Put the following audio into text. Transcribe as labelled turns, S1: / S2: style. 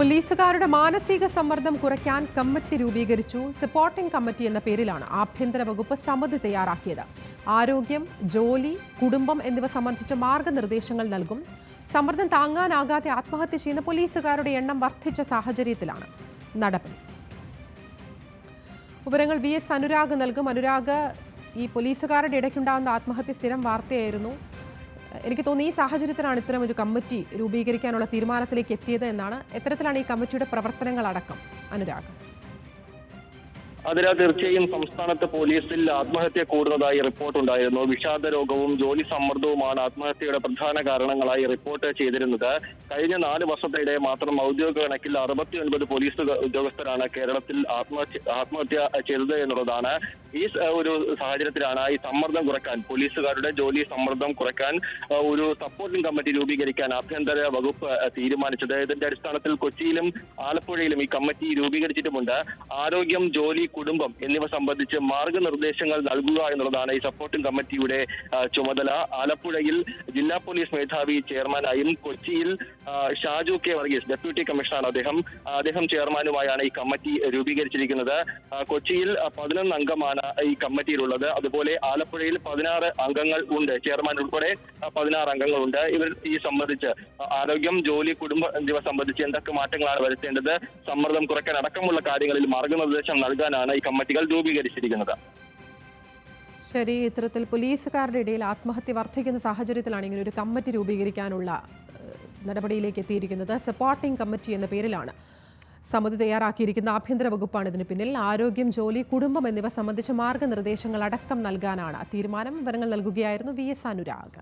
S1: പോലീസുകാരുടെ മാനസിക സമ്മർദ്ദം കുറയ്ക്കാൻ കമ്മിറ്റി രൂപീകരിച്ചു. സപ്പോർട്ടിംഗ് കമ്മിറ്റി എന്ന പേരിലാണ് ആഭ്യന്തര വകുപ്പ് സമിതി തയ്യാറാക്കിയത്. ആരോഗ്യം ജോലി കുടുംബം എന്നിവ സംബന്ധിച്ച മാർഗനിർദ്ദേശങ്ങൾ നൽകും. സമ്മർദ്ദം താങ്ങാനാകാതെ ആത്മഹത്യ ചെയ്യുന്ന പോലീസുകാരുടെ എണ്ണം വർദ്ധിച്ച സാഹചര്യത്തിലാണ് നടപടി. വിവരങ്ങൾ വി എസ് അനുരാഗ് നൽകും. അനുരാഗ് ഈ പോലീസുകാരുടെ ഇടയ്ക്കുണ്ടാകുന്ന ആത്മഹത്യ സ്ഥിരം വാർത്തയായിരുന്നു. എനിക്ക് തോന്നുന്നു ഈ സാഹചര്യത്തിലാണ് ഇത്തരം ഒരു കമ്മിറ്റി രൂപീകരിക്കാനുള്ള തീരുമാനത്തിലേക്ക് എത്തിയത് എന്നാണ്. എത്തരത്തിലാണ് ഈ കമ്മിറ്റിയുടെ പ്രവർത്തനങ്ങൾ അടക്കം അനുരാഗ്.
S2: അതിനാൽ തീർച്ചയായും സംസ്ഥാനത്ത് പോലീസിൽ ആത്മഹത്യ കൂടുന്നതായി റിപ്പോർട്ടുണ്ടായിരുന്നു വിഷാദ രോഗവും ജോലി സമ്മർദ്ദവുമാണ് ആത്മഹത്യയുടെ പ്രധാന കാരണങ്ങളായി റിപ്പോർട്ട് ചെയ്തിരുന്നത്. കഴിഞ്ഞ നാല് വർഷത്തിനിടെ മാത്രം ഔദ്യോഗിക കണക്കിൽ അറുപത്തി ഒൻപത് പോലീസ് ഉദ്യോഗസ്ഥരാണ് കേരളത്തിൽ ആത്മഹത്യ ആത്മഹത്യ ചെയ്തത് എന്നുള്ളതാണ്. ഈ ഒരു സാഹചര്യത്തിലാണ് ഈ സമ്മർദ്ദം കുറയ്ക്കാൻ പോലീസുകാരുടെ ജോലി സമ്മർദ്ദം കുറയ്ക്കാൻ ഒരു സപ്പോർട്ടിംഗ് കമ്മിറ്റി രൂപീകരിക്കാൻ ആഭ്യന്തര വകുപ്പ് തീരുമാനിച്ചത്. ഇതിന്റെ അടിസ്ഥാനത്തിൽ കൊച്ചിയിലും ആലപ്പുഴയിലും ഈ കമ്മിറ്റി രൂപീകരിച്ചിട്ടുമുണ്ട്. ആരോഗ്യം ജോലി കുടുംബം എന്നിവ സംബന്ധിച്ച് മാർഗനിർദ്ദേശങ്ങൾ നൽകുക എന്നുള്ളതാണ് ഈ സപ്പോർട്ടിംഗ് കമ്മിറ്റിയുടെ ചുമതല. ആലപ്പുഴയിൽ ജില്ലാ പോലീസ് മേധാവി ചെയർമാനായും കൊച്ചിയിൽ ഷാജു കെ വർഗീസ് ഡെപ്യൂട്ടി കമ്മീഷണറാണ് അദ്ദേഹം. അദ്ദേഹം ചെയർമാനുമായാണ് ഈ കമ്മിറ്റി രൂപീകരിച്ചിരിക്കുന്നത്. കൊച്ചിയിൽ പതിനൊന്ന് അംഗമാണ് ഈ കമ്മിറ്റിയിലുള്ളത് അതുപോലെ ആലപ്പുഴയിൽ പതിനാറ് അംഗങ്ങൾ ഉണ്ട്. ചെയർമാൻ ഉൾപ്പെടെ പതിനാറ് അംഗങ്ങളുണ്ട്. ഇവർ ഈ സംബന്ധിച്ച് ആരോഗ്യം ജോലി കുടുംബം എന്നിവ സംബന്ധിച്ച് എന്തൊക്കെ മാറ്റങ്ങളാണ് വരുത്തേണ്ടത് സമ്മർദ്ദം കുറയ്ക്കാൻ അടക്കമുള്ള കാര്യങ്ങളിൽ മാർഗനിർദ്ദേശം നൽകാനാണ് ഈ കമ്മിറ്റികൾ രൂപീകരിച്ചിരിക്കുന്നത്.
S1: ശരി ഇത്തരത്തിൽ പോലീസുകാരുടെ ഇടയിൽ ആത്മഹത്യ വർദ്ധിക്കുന്ന സാഹചര്യത്തിലാണ് ഇങ്ങനെ ഒരു കമ്മിറ്റി രൂപീകരിക്കാനുള്ള നടപടിയിലേക്ക് എത്തിയിരിക്കുന്നത്. സപ്പോർട്ടിംഗ് കമ്മിറ്റി എന്ന പേരിലാണ് സമിതി തയ്യാറാക്കിയിരിക്കുന്ന ആഭ്യന്തര വകുപ്പാണ് ഇതിന് പിന്നിൽ. ആരോഗ്യം ജോലി കുടുംബം എന്നിവ സംബന്ധിച്ച മാർഗനിർദ്ദേശങ്ങൾ അടക്കം നൽകാനാണ് തീരുമാനം. വിവരങ്ങൾ നൽകുകയായിരുന്നു വി എസ് അനുരാഗ്.